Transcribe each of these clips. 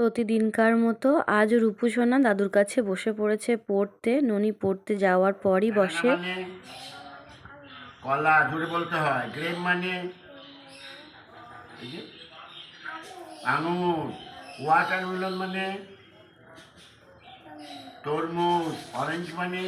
প্রতিদিনকার মতো আজ রূপু সোনা দাদুর কাছে বসে পড়েছে পড়তে। ননি পড়তে যাওয়ার পরই বসে। মানে কলা জোরে বলতে হয় গ্রেপ মানে আঙুর ওয়াটারমেলন মানে তরমুজ অরেঞ্জ মানে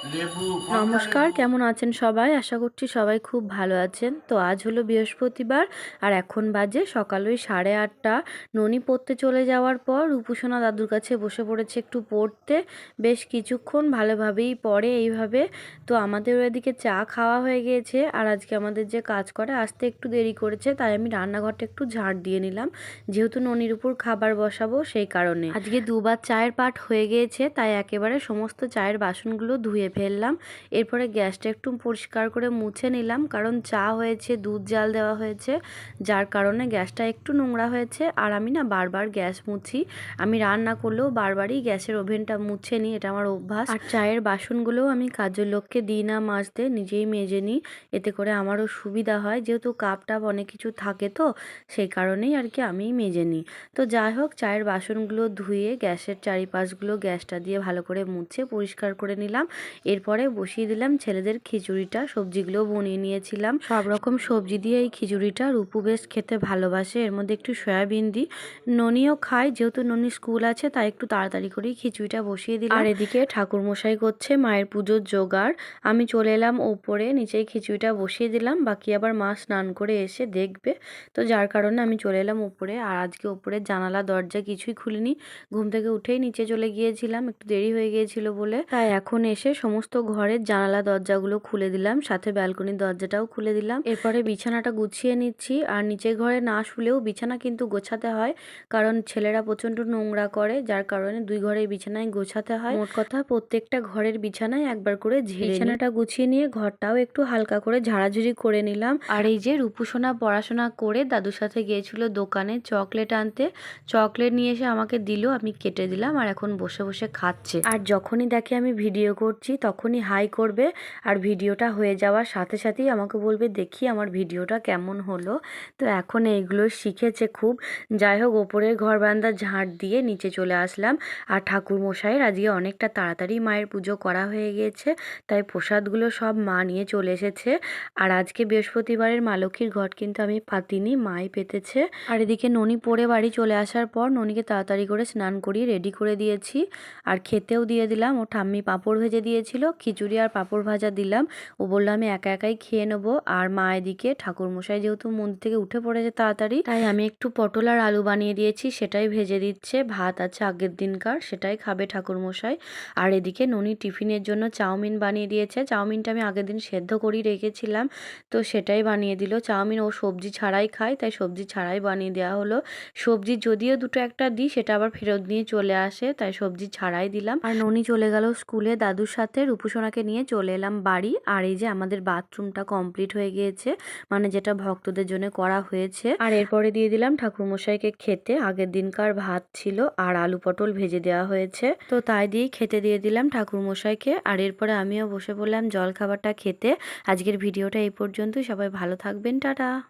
নমস্কার, কেমন আছেন সবাই? আশা করছি সবাই খুব ভালো আছেন। তো আজ হলো বৃহস্পতিবার, আর এখন বাজে সকাল ওই সাড়ে আটটা। ননি পড়তে চলে যাওয়ার পর রূপুসোনা দাদুর কাছে বসে পড়েছে একটু পড়তে। বেশ কিছুক্ষণ ভালোভাবেই পড়ে এইভাবে। তো আমাদের ওইদিকে চা খাওয়া হয়ে গিয়েছে, আর আজকে আমাদের যে কাজ করে আসতে একটু দেরি করেছে, তাই আমি রান্নাঘরটা একটু ঝাড় দিয়ে নিলাম। যেহেতু ননির উপর খাবার বসাবো সেই কারণে। আজকে দুবার চায়ের পাট হয়ে গিয়েছে, তাই একেবারে সমস্ত চায়ের বাসনগুলো ধুয়ে ফেললাম। এরপরে গ্যাসটা একটু পরিষ্কার করে মুছে নিলাম, কারণ চা হয়েছে, দুধ জাল দেওয়া হয়েছে, যার কারণে গ্যাসটা একটু নোংরা হয়েছে। আর আমি না বারবার গ্যাস মুছি। আমি রান্না করলেও বারবারই গ্যাসের ওভেনটা মুছে নিই, এটা আমার অভ্যাস। আর চায়ের বাসনগুলোও আমি কাজের লোককে দিই না, মাজতে, নিজেই মেজে নিই। এতে করে আমারও সুবিধা হয়, যেহেতু কাপ টাপ অনেক কিছু থাকে তো, সেই কারণেই আর কি আমিই মেজে নিই। তো যাই হোক, চায়ের বাসনগুলো ধুয়ে, গ্যাসের চারিপাশগুলো গ্যাসটা দিয়ে ভালো করে মুছে, পরিষ্কার করে নিলাম। এরপরে বসিয়ে দিলাম ছেলেদের খিচুড়িটা সবজিগুলো বনিয়ে নিয়েছিলাম। সব রকম সবজি দিয়ে এই খিচুড়িটা রূপু বেশ খেতে ভালোবাসে। এর মধ্যে একটু সয়াবিন দিই। ননিও খায় যেহেতু ননি স্কুল আছে তাই একটু তাড়াতাড়ি করেই খিচুড়িটা বসিয়ে দিলাম। আর এদিকে ঠাকুর মশাই করছে মায়ের পুজোর জোগাড়। আমি চলে এলাম ওপরে নিচেই খিচুড়িটা বসিয়ে দিলাম। বাকি আবার মা স্নান করে এসে দেখবে। তো যার কারণে আমি চলে এলাম উপরে আর আজকে উপরে জানালা দরজা কিছুই খুলিনি। ঘুম থেকে উঠেই নিচে চলে গিয়েছিলাম। একটু দেরি হয়ে গিয়েছিল বলে। তাই এখন এসে সমস্ত ঘরের জানালা দরজাগুলো খুলে দিলাম, সাথে ব্যালকনির দরজাটাও খুলে দিলাম। এরপরে বিছানাটা গুছিয়ে নিচ্ছি, আর নিচের ঘরে না শুলেও বিছানা কিন্তু গোছাতে হয়, কারণ ছেলেরা প্রচণ্ড নোংরা করে, যার কারণে দুই ঘরের বিছানায় গোছাতে হয়। মোট কথা প্রত্যেকটা ঘরের বিছানায় একবার করে বিছানাটা গুছিয়ে নিয়ে ঘরটাও একটু হালকা করে ঝাড়াঝুড়ি করে নিলাম। আর এই যে রূপুসোনা পড়াশোনা করে দাদুর সাথে গিয়েছিল দোকানে চকলেট আনতে, চকলেট নিয়ে এসে আমাকে দিল, আমি কেটে দিলাম, আর এখন বসে বসে খাচ্ছে। আর যখনই দেখে আমি ভিডিও করছি তখনই হাই করবে আর ভিডিওটা হয়ে যাওয়ার সাথে সাথেই আমাকে বলবে, দেখি আমার ভিডিওটা কেমন হলো। তো এখন এইগুলো শিখেছে খুব। যাই হোক, ওপরের ঘর বারান্দা ঝাঁট দিয়ে নিচে চলে আসলাম। আর ঠাকুর মশাইয়ের আজকে অনেকটা তাড়াতাড়ি মায়ের পুজো করা হয়ে গিয়েছে, তাই প্রসাদগুলো সব মা নিয়ে চলে এসেছে। আর আজকে বৃহস্পতিবারের মা লক্ষ্মীর ঘট কিন্তু আমি পাতিনি, মাই পেতেছে। আর এদিকে ননি পরে বাড়ি চলে আসার পর ননিকে তাড়াতাড়ি করে স্নান করিয়ে রেডি করে দিয়েছি। আর খেতেও দিয়ে দিলাম। ও ঠাম্মি পাঁপড় ভেজে দিয়েছিল খিচুড়ি আর পাঁপড় ভাজা দিলাম। ও বলল, আমি একা একাই খেয়ে নেব। আর মা এদিকে, ঠাকুরমশাই যেহেতু মন্দির থেকে উঠে পড়েছে তাড়াতাড়ি, তাই আমি একটু পটল আর আলু বানিয়ে দিয়েছি, সেটাই ভেজে দিচ্ছে। ভাত আছে আগের দিনকার, সেটাই খাবে ঠাকুরমশাই। আর এদিকে ননি টিফিনের জন্য চাউমিন বানিয়ে দিয়েছে। চাউমিনটা আমি আগের দিন সেদ্ধ করেই রেখেছিলাম, তো সেটাই বানিয়ে দিল। চাউমিন ও সবজি ছাড়াই খায়, তাই সবজি ছাড়াই বানিয়ে দেওয়া হলো। সবজি যদিও দুটো একটা দিই, সেটা আবার ফেরত নিয়ে চলে আসে, তাই সবজি ছাড়াই দিলাম। আর ননি চলে গেল স্কুলে, দাদুর সাথে। রূপুসোনাকে নিয়ে চলে এলাম বাড়ি। আর এই যে আমাদের বাথরুমটা কমপ্লিট হয়ে গিয়েছে মানে যেটা ভক্তদের জন্য করা হয়েছে। আর এরপরে দিয়ে দিলাম ঠাকুরমশাইকে খেতে। আগের দিনকার ভাত ছিল আর আলু পটল ভেজে দেওয়া হয়েছে। তো তাই দিয়েই খেতে দিয়ে দিলাম ঠাকুরমশাইকে। আর এরপরে আমিও বসে পড়লাম জল খাবারটা খেতে। আজকের ভিডিওটা এই পর্যন্তই। সবাই ভালো থাকবেন। টাটা!